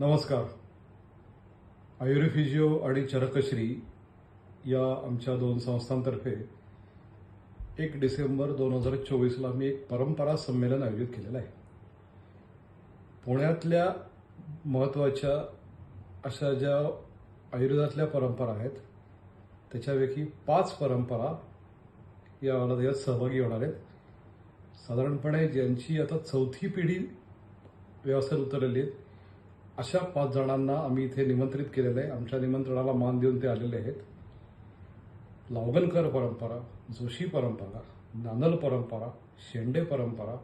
नमस्कार. आयुर्फिजिओ आणि चरकश्री या आमच्या दोन संस्थांतर्फे एक डिसेंबर दोन हजार चोवीसला मी एक परंपरा संमेलन आयोजित केलेलं आहे. पुण्यातल्या महत्त्वाच्या अशा ज्या आयुर्वेदातल्या परंपरा आहेत त्याच्यापैकी पाच परंपरा या मला यात सहभागी होणार आहेत. साधारणपणे ज्यांची आता चौथी पिढी व्यवसायात उतरलेली आहेत अशा पाच जणांना आम्ही इथे निमंत्रित केलेलं आहे. आमच्या निमंत्रणाला मान देऊन ते आलेले आहेत. लावगणकर परंपरा जोशी परंपरा नानल परंपरा शेंडे परंपरा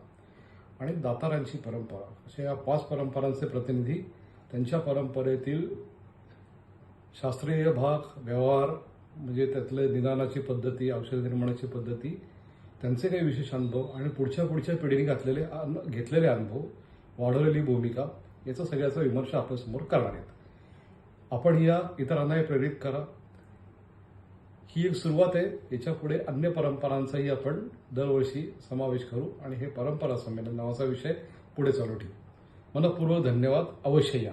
आणि दातारांची परंपरा. अशा या पाच परंपरांचे प्रतिनिधी त्यांच्या परंपरेतील शास्त्रीय भाग व्यवहार म्हणजे त्यातले निदानाची पद्धती औषध निर्माणाची पद्धती त्यांचे काही विशेष अनुभव आणि पुढच्या पुढच्या पिढीने घातलेले घेतलेले अनुभव वाढवलेली भूमिका. याचा सगळ्याचा विमर्श आपल्यासमोर करणार आहेत. आपण या इतरांनाही प्रेरित करा. ही एक सुरुवात आहे. याच्यापुढे अन्य परंपरांचाही आपण दरवर्षी समावेश करू आणि हे परंपरा संमेलन नावाचा विषय पुढे चालू ठेवू. मनपूर्वक धन्यवाद. अवश्य या.